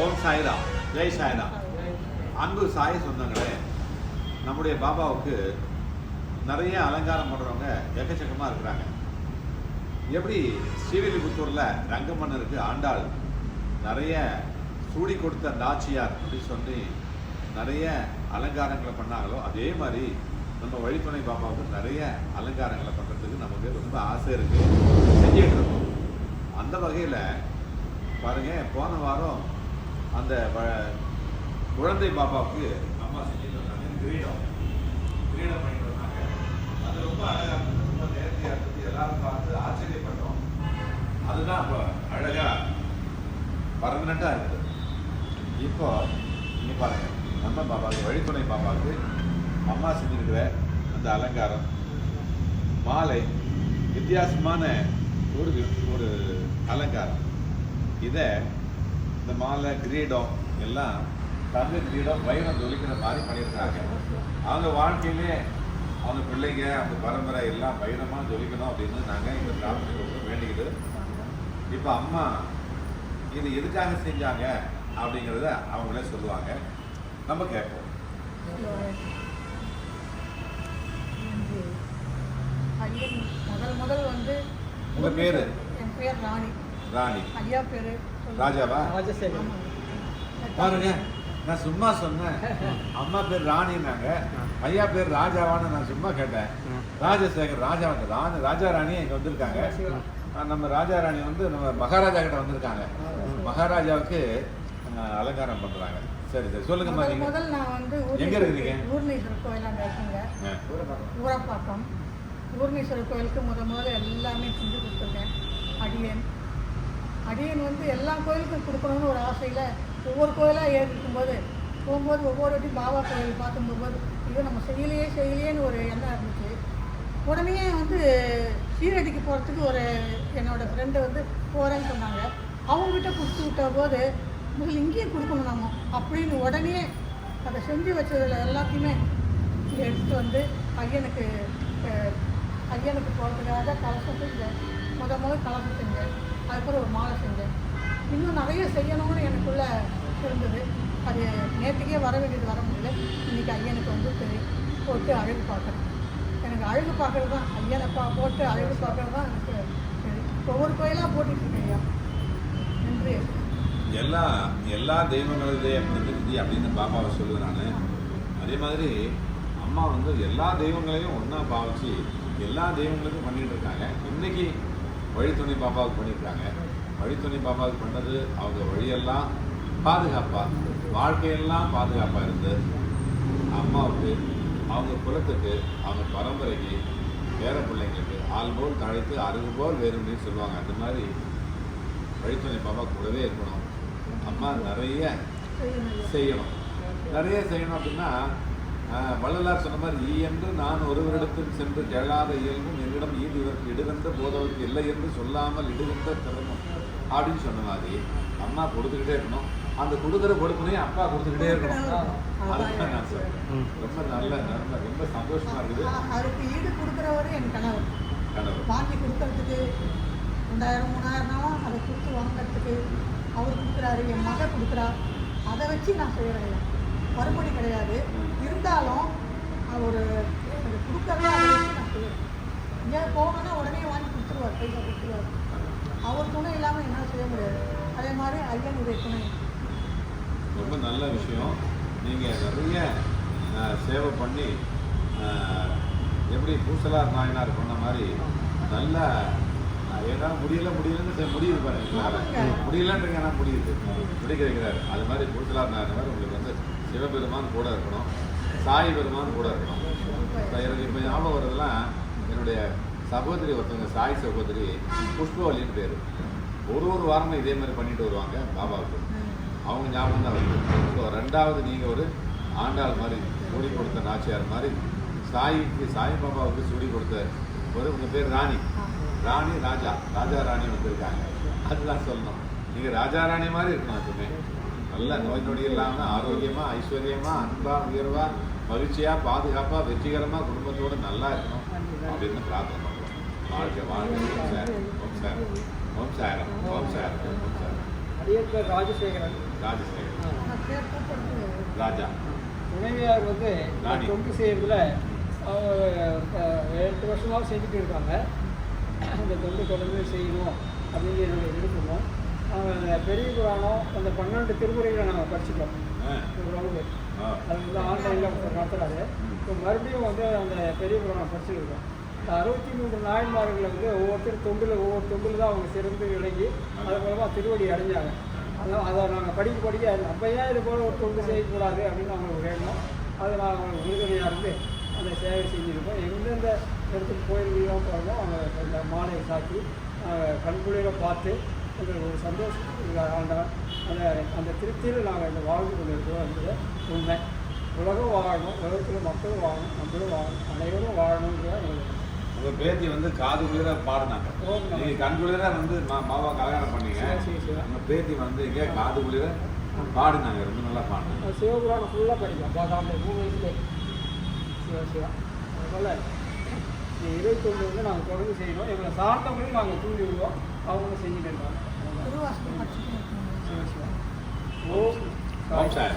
ஓம் சாய்ரா ஜெய் சாய்ரா. அன்பு சாய் சொந்தங்களே நம்முடைய பாபாவுக்கு நிறைய அலங்காரம் பண்ணுறவங்க எக்கச்சக்கமாக இருக்கிறாங்க. எப்படி ஸ்ரீவில்லிபுத்தூரில் ரங்கமன்னருக்கு ஆண்டாள் நிறைய சூடி கொடுத்த நாச்சியார் அப்படின்னு சொல்லி நிறைய அலங்காரங்களை பண்ணாங்களோ அதே மாதிரி நம்ம வழித்துணை பாபாவுக்கு நிறைய அலங்காரங்களை பண்ணுறதுக்கு நமக்கு ரொம்ப ஆசை இருக்குது செஞ்சுட்டு இருக்கோம். அந்த வகையில் பாருங்கள் போன வாரம் அந்த வ- குழந்தை பாபாவுக்கு அம்மா செஞ்சுட்டு வந்தாங்க. கிரீடம். கிரீடம் பண்ணிட்டு வந்தாங்க. அது ரொம்ப அழகா இருந்தது. ரொம்ப நேர்த்தியாக இருந்தது. எல்லாரும் பார்த்து ஆச்சரியப்பட்டோம். அதுதான் இப்போ அழகாக பர்மனண்டா இருக்குது இப்போ இங்க பாருங்க. நம்ம பாபாவுக்கு வழித்துணை பாபாவுக்கு அம்மா செஞ்சுருக்கிற அந்த அலங்காரம் மாலை வித்தியாசமான ஒரு ஒரு அலங்காரம். இதை இந்த மாலை கிரீடம் எல்லாம் தங்க கிரீடம் வைரம் ஜொலிக்கிற மாதிரி பண்ணியிருக்காங்க. அவங்க வாழ்க்கையிலே அவங்க பிள்ளைங்க அவங்க பரம்பரை எல்லாம் வைரமா ஜொலிக்கணும் அப்படின்னு நாங்கள் இந்த பிரார்த்தனை வேண்டிக்கிட்டு இப்போ அம்மா இது எதுக்காக செஞ்சாங்க அப்படிங்கிறத அவங்களே சொல்லுவாங்க. நம்ம கேட்போம். முதல் முதல் வந்து உங்க பேரு? என் பேர் ராணி. ராணி. ஐயா பேரு. ராஜாவா? பாருங்க நான் சும்மா சொன்னேன். அம்மா பேர் ராணின்னாங்க. ஐயா பேர் ராஜாவான்னு நான் சும்மா கேட்டேன். ராஜசேகர் ராஜா வந்து ராணி ராஜா ராணி இங்க வந்திருக்காங்க. நம்ம ராஜா ராணி வந்து நம்ம மகாராஜா கிட்ட வந்திருக்காங்க. மகாராஜாவுக்கு அலங்காரம் பண்றாங்க. சரி சரி சொல்லுங்க முதல் நான் வந்து எங்க இருக்கிறீங்க? ஊர்ணீஸ்வரர் கோயில் அங்கே இருக்குங்க. ஊரப்பாக்கம். ஊர்ணீஸ்வரர் கோயிலுக்கு முத முதல்ல எல்லாமே செஞ்சு கொடுத்துருக்கேன். அடியன். அடியன் வந்து எல்லா கோயிலுக்கும் கொடுக்கணும்னு ஒரு ஆசையில் ஒவ்வொரு கோயிலாக ஏறிருக்கும்போது போகும்போது ஒவ்வொரு வாட்டி பாபா கோயில் பார்க்கும் போகும்போது இது நம்ம செய்யலையே செய்யலையேன்னு ஒரு எண்ணம் இருந்துச்சு. உடனே வந்து சீரடிக்கு போகிறதுக்கு ஒரு என்னோடய ஃப்ரெண்டு வந்து போகிறேன்னு சொன்னாங்க. அவங்ககிட்ட கொடுத்து விட்ட போது முதல்ல இங்கேயும் கொடுக்கணும் நம்ம அப்படின்னு உடனே அதை செஞ்சு வச்சதில் எல்லாத்தையுமே இங்கே எடுத்துட்டு வந்து ஐயனுக்கு அஹ், ஐயனுக்கு போகிறதுக்காக கலசம் செஞ்சேன். முத முதல் கலசம் செஞ்சேன். அதுக்கப்புறம் ஒரு மாலை செஞ்சேன். இன்னும் நிறைய செய்யணும்னு எனக்குள்ள இருந்தது. அது நேற்றுக்கே வர வேண்டியது வர முடியல. இன்னைக்கு ஐயனுக்கு வந்து சரி போட்டு அழகு பார்க்குறேன். எனக்கு அழகு பார்க்குறது தான் ஐயனை பா போட்டு அழகு பார்க்கறது தான் எனக்கு ஒவ்வொரு கோயிலாக போட்டுட்டு இருக்கேன் ஐயா. நன்றி எல்லா எல்லா தெய்வங்களுடைய பிரதிநிதி அப்படின்னு பாபாவை சொல்லுவேன் நான். அதே மாதிரி அம்மா வந்து எல்லா தெய்வங்களையும் ஒன்றா பாவிச்சு எல்லா தெய்வங்களுக்கும் பண்ணிகிட்டு இருக்காங்க. இன்னைக்கு வழித்துணை பாபாவுக்கு பண்ணியிருக்காங்க வழித்துணை பாபாவுக்கு பண்ணது அவங்க வழியெல்லாம் பாதுகாப்பாக வாழ்க்கையெல்லாம் பாதுகாப்பாக இருந்து அம்மாவுக்கு அவங்க குலத்துக்கு அவங்க பரம்பரைக்கு பேர பிள்ளைங்களுக்கு ஆள் போல் தழைத்து அருகு போல் வேறும்னு சொல்லுவாங்க. அந்த மாதிரி வழித்துணை பாபா கூடவே இருக்கணும். அம்மா நிறைய செய்யணும். நிறைய செய்யணும் அப்படின்னா வள்ளலார் சொன்ன மாதிரி ஈ என்று நான் ஒருவரிடத்தில் சென்று கேளாத இயல்பும் என்னிடம் ஈடு இவருக்கு இடுகின்ற போதவருக்கு இல்லை என்று சொல்லாமல் இடுகின்ற திறனும் அப்படின்னு சொன்ன மாதிரி அம்மா கொடுத்துக்கிட்டே இருக்கணும். அந்த கொடுக்குற கொடுப்புனையும் அப்பா கொடுத்துக்கிட்டே இருக்கணும். அதுதான் நான் சொல்றேன் ரொம்ப நல்ல ரொம்ப ரொம்ப சந்தோஷமா இருக்குது. அதுக்கு ஈடு கொடுக்குறவரு என் கணவர். கணவர். வாங்கி கொடுக்கறதுக்கு ரெண்டாயிரம் மூணாயிரம்னாலும் அதை கொடுத்து வாங்குறதுக்கு அவர் கொடுக்குறாரு என் மக கொடுக்குறா. அதை வச்சு நான் செய்கிறேன் மறுபடி கிடையாது. இருந்தாலும் நான் செய்கிறேன் எங்கேயாவது போகணுன்னா உடனே வாங்கி கொடுத்துருவார் பைசா கொடுத்துருவார். அவர் துணை இல்லாமல் என்னால் செய்ய முடியாது. அதே மாதிரி ஐயனுடைய துணை. ரொம்ப நல்ல விஷயம். நீங்கள் நிறைய சேவை பண்ணி எப்படி பூசலார் நாயனார் பண்ண மாதிரி நல்ல என்னால் முடியல முடியலன்னு முடியுது பாருங்க. முடியலன்றீங்க ஆனால் முடியுது. முடிக்க வைக்கிறாரு. அது மாதிரி பூசலார் நாயனார் மாதிரி உங்களுக்கு வந்து சிவபெருமான் கூட இருக்கணும். சாய் பெருமான் கூட இருக்கணும். எனக்கு இப்போ ஞாபகம் வரதெல்லாம் என்னுடைய சகோதரி ஒருத்தவங்க சாய் சகோதரி புஷ்பவல்லின்னு பேர். ஒரு ஒரு வாரமும் இதே மாதிரி பண்ணிட்டு வருவாங்க பாபாவுக்கு. அவங்க ஞாபகம் தான் வருது. ஸோ ரெண்டாவது நீங்கள் ஒரு ஆண்டாள் மாதிரி சூடி கொடுத்த நாச்சியார் மாதிரி சாயிக்கு சாய் பாபாவுக்கு சூடி கொடுத்த ஒரு உங்கள் பேர் ராணி. ராணி ராஜா. ராஜா ராணி வந்திருக்காங்க அதுதான் சொல்லணும். நீங்கள் ராஜா ராணி மாதிரி இருக்கணும் எப்பவுமே. நல்ல நோய் நொடி இல்லாமல் ஆரோக்கியமாக ஐஸ்வர்யமாக அன்பாக உயர்வாக மகிழ்ச்சியாக பாதுகாப்பாக வெற்றிகரமாக குடும்பத்தோடு நல்லா இருக்கணும் அப்படின்னு பிரார்த்தனை பண்ணுறோம் வாழ்க்கை வாழ்க்கை ஓம் சார். ஓம் சார். ஓம் பேர் ராஜசேகரன் ராஜசேகர் ஆ. நான் பேர் கூப்பிடுறது ராஜா. துணைவியார் வந்து. தொண்டு செய்யறதுல எட்டு வருஷமாக செஞ்சுட்டு இருக்காங்க. அந்த தொண்டு தொடர்ந்து செய்யணும் அப்படின்னு என்னுடைய அந்த பெரிய புராணம் அந்த பன்னெண்டு திருமுறைகளை நாங்கள் படிச்சுட்டோம் ஆ. ஓரளவு ஆ. அது வந்து ஆன்லைனில் நடத்துறாரு இப்போ மறுபடியும் வந்து அந்த பெரிய புராணம் படிச்சுருக்கோம் இந்த அறுபத்தி மூன்று நாயன்மார்களை வந்து ஒவ்வொருத்தர் தொண்டில் ஒவ்வொரு தொண்டில் தான் அவங்க சிறந்து விளங்கி அது மூலமாக திருவடி அடைஞ்சாங்க. அதான் அதை நாங்கள் படிக்க படிக்க நம்ம ஏன் இது போல் ஒரு தொண்டு செய்யக்கூடாது அப்படின்னு அவங்களுக்கு வேணும் அதை நாங்கள் அவங்களுக்கு உறுதுணையாக இருந்து அந்த சேவை செஞ்சுருக்கோம். எந்தெந்த இடத்துக்கு கோயில்கள்லாம் போகிறோமோ அவங்க அந்த மாலையை சாத்தி கண்குளிர பார்த்து எங்களுக்கு ஒரு சந்தோஷம் ஆண்டவன் அந்த அந்த திருப்தியில் நாங்கள் இந்த வாழ்ந்து கொண்டு இருக்கிறோம் என்பது உண்மை. உலகம் வாழணும் உலகத்தில் மக்களும் வாழணும் நம்மளும் வாழணும் அனைவரும் வாழணுங்கிறத எங்களுக்கு உங்க பேத்தி வந்து காது குளிர பாடினாங்க. ஓம் நம. நீங்க கண் குளிர வந்து மா- மாவா கல்யாணம் பண்ணீங்க. சிவா, சிவா, சிவா. உங்க பேத்தி வந்து இங்க காது குளிர பாடினாங்க ரொம்ப நல்லா பாடினாங்க. சிவபுராணம் ஃபுல்லாக படிக்கும். பார்க்காம மூணு வயசுலே. சிவா சிவா. அதனால் இருபத்தொன்று வந்து நாங்கள் தொடர்ந்து செய்யணும். எங்களை சார்ந்தவங்களையும் நாங்கள் தூண்டி விடுவோம் அவங்களும் செஞ்சுட்டு இருக்காங்க 哦，红菜。